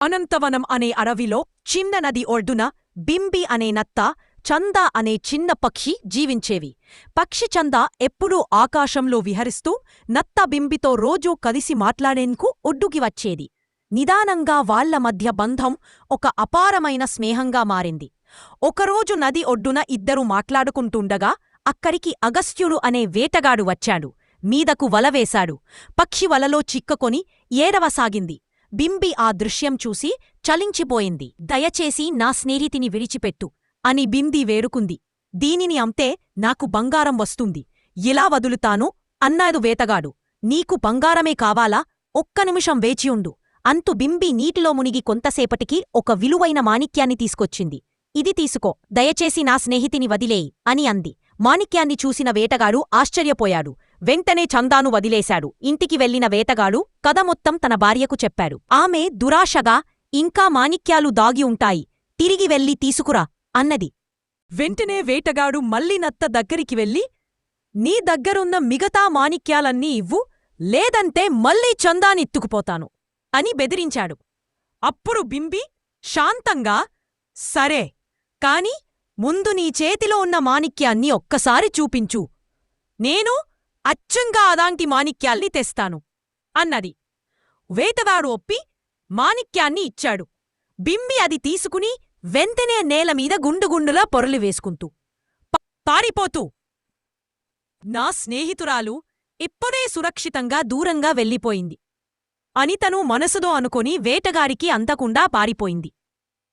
అనంతవనం అనే అడవిలో చిన్న నది ఒడ్డున బింబి అనే నత్త చంద అనే చిన్న పక్షి జీవించేవి. పక్షి చంద ఎప్పుడూ ఆకాశంలో విహరిస్తూ నత్త బింబితో రోజూ కలిసి మాట్లాడేందుకు ఒడ్డుకి వచ్చేది. నిదానంగా వాళ్ళ మధ్య బంధం ఒక అపారమైన స్నేహంగా మారింది. ఒకరోజు నది ఒడ్డున ఇద్దరూ మాట్లాడుకుంటుండగా అక్కడికి అగస్త్యుడు అనే వేటగాడు వచ్చాడు. మీదకు వలవేశాడు పక్షి వలలో చిక్కకొని ఏడవసాగింది. బింబి ఆ దృశ్యం చూసి చలించిపోయింది. దయచేసి నా స్నేహితిని విడిచిపెట్టు అని బింది వేరుకుంది. దీనిని అమ్తే నాకు బంగారం వస్తుంది. ఇలా వదులుతాను అన్నాడు వేతగాడు నీకు బంగారమే కావాలా? ఒక్క నిమిషం వేచియుండు అంతు బింబి నీటిలో మునిగి కొంతసేపటికి ఒక విలువైన మాణిక్యాన్ని తీసుకొచ్చింది. ఇది తీసుకో. దయచేసి నా స్నేహితిని వదిలేయి అని అంది. మాణిక్యాన్ని చూసిన వేటగాడు ఆశ్చర్యపోయాడు. వెంటనే చందాను వదిలేశాడు. ఇంటికి వెళ్ళిన వేతగాడు కథ మొత్తం తన భార్యకు చెప్పాడు. ఆమె దురాశగా ఇంకా మాణిక్యాలు దాగి ఉంటాయి. తిరిగి వెళ్ళి తీసుకురా అన్నది. వెంటనే వేటగాడు మళ్ళీ నత్త దగ్గరికి వెళ్ళి నీ దగ్గరున్న మిగతా మాణిక్యాలన్నీ ఇవ్వు లేదంటే మళ్ళీ చందానిత్తుకుపోతాను అని బెదిరించాడు. అప్పుడు బింబి శాంతంగా సరే కాని ముందు నీ చేతిలో ఉన్న మాణిక్యాన్ని ఒక్కసారి చూపించు. నేను అచ్చంగా అదాంటి మాణిక్యాల్ని తెస్తాను. అన్నది. వేటవాడు ఒప్పి మాణిక్యాన్ని ఇచ్చాడు. బింబి అది తీసుకుని వెంటనే నేలమీద గుండుగుండులా పొరలు వేసుకుంటూ పారిపోతూ. నా స్నేహితురాలు ఇప్పుడే సురక్షితంగా దూరంగా వెళ్ళిపోయింది. అని తను మనసులో అనుకొని వేటగాడికి అందకుండా పారిపోయింది.